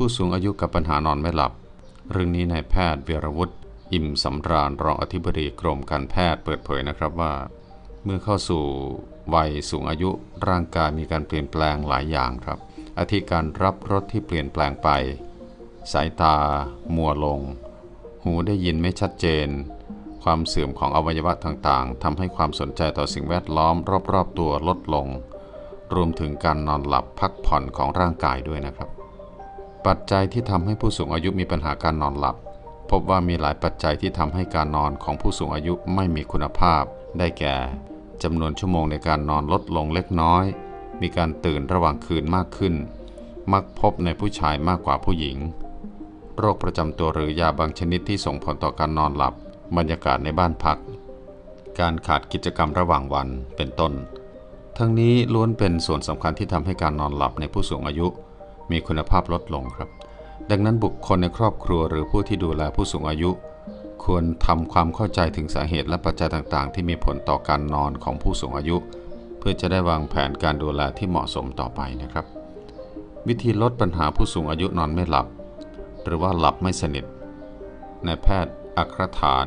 ผู้สูงอายุกับปัญหานอนไม่หลับ เรื่องนี้นายแพทย์เวียรวุฒิอิ่มสำราญรองอธิบดีกรมการแพทย์เปิดเผยนะครับว่า เมื่อเข้าสู่วัยสูงอายุร่างกายมีการเปลี่ยนแปลงหลายอย่างครับอาทิการรับรสที่เปลี่ยนแปลงไป สายตา มัวลง หูได้ยินไม่ชัดเจน ความเสื่อมของอวัยวะต่างๆทำให้ความสนใจต่อสิ่งแวดล้อม รอบๆตัวลดลง รวมถึงการนอนหลับพักผ่อนของร่างกายด้วยนะครับ ปัจจัยที่ทำให้ผู้สูงอายุมีปัญหาการนอนหลับ พบว่ามีหลายปัจจัยที่ทำให้การนอนของผู้สูงอายุไม่มีคุณภาพ ได้แก่จำนวนชั่วโมงในการนอนลดลงเล็กน้อย มีการตื่นระหว่างคืนมากขึ้น มักพบในผู้ชายมากกว่าผู้หญิง โรคประจำตัวหรือยาบางชนิดที่ส่งผลต่อการนอนหลับ บรรยากาศในบ้านพัก การขาดกิจกรรมระหว่างวันเป็นต้น ทั้งนี้ล้วนเป็นส่วนสำคัญที่ทำให้การนอนหลับในผู้สูงอายุ มีคุณภาพลดลงครับ ดังนั้นบุคคลในครอบครัวหรือผู้ที่ดูแลผู้สูงอายุ ควรทำความเข้าใจถึงสาเหตุและปัจจัยต่างๆ ที่มีผลต่อการนอนของผู้สูงอายุ เพื่อจะได้วางแผนการดูแลที่เหมาะสมต่อไปนะครับ วิธีลดปัญหาผู้สูงอายุนอนไม่หลับ หรือว่าหลับไม่สนิทนายแพทย์อัครฐาน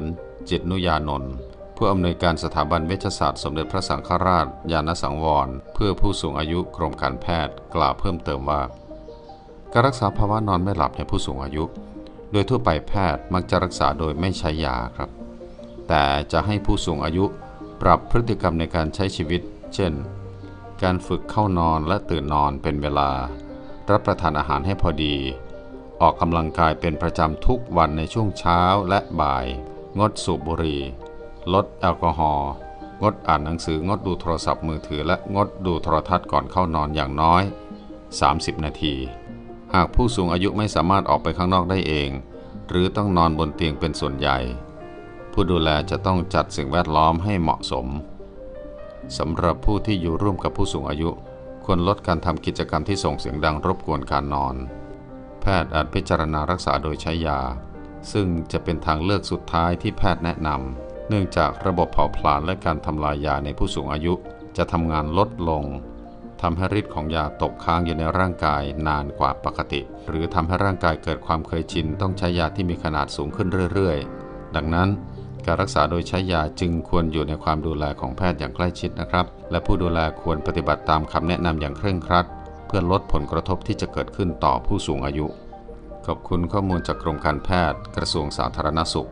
จิตนุยานนท์ผู้อำนวยการสถาบันเวชศาสตร์สมเด็จพระสังฆราช ยานสังวร เพื่อผู้สูงอายุกรมการแพทย์กล่าวเพิ่มเติมว่า การรักษาภาวะนอนไม่หลับในผู้สูงอายุ โดยทั่วไปแพทย์มักจะรักษาโดยไม่ใช้ยาครับ แต่จะให้ผู้สูงอายุปรับพฤติกรรมในการใช้ชีวิต เช่น การฝึกเข้านอนและตื่นนอนเป็นเวลา รับประทานอาหารให้พอดี ออกกำลังกายเป็นประจำทุกวันในช่วงเช้าและบ่าย งดสูบบุหรี่ ลดแอลกอฮอล์ งดอ่านหนังสือ งดดูโทรศัพท์มือถือ และงดดูโทรทัศน์ก่อนเข้านอนอย่างน้อย 30 นาที หากผู้สูงอายุไม่สามารถออกไปข้างนอกได้เอง หรือต้องนอนบนเตียงเป็นส่วนใหญ่ ผู้ดูแลจะต้องจัดสิ่งแวดล้อมให้เหมาะสมสำหรับผู้ที่อยู่ร่วมกับผู้สูงอายุ ควรลดการทำกิจกรรมที่ส่งเสียงดังรบกวนการนอน แพทย์อาจพิจารณารักษาโดยใช้ยา ซึ่งจะเป็นทางเลือกสุดท้ายที่แพทย์แนะนำเนื่องจากระบบเผาผลาญและการทำลายยาในผู้สูงอายุ จะทำงานลดลง ทำให้ฤทธิ์ของยาตกค้างอยู่ในร่างกายนานกว่าปกติ หรือทำให้ร่างกายเกิดความเคยชินต้องใช้ยาที่มีขนาดสูงขึ้นเรื่อยๆ ดังนั้นการรักษาโดยใช้ยาจึงควรอยู่ในความดูแลของแพทย์อย่างใกล้ชิดนะครับ และผู้ดูแลควรปฏิบัติตามคำแนะนำอย่างเคร่งครัด เพื่อลดผลกระทบที่จะเกิดขึ้นต่อผู้สูงอายุ ขอบคุณข้อมูลจากกรมการแพทย์ กระทรวงสาธารณสุข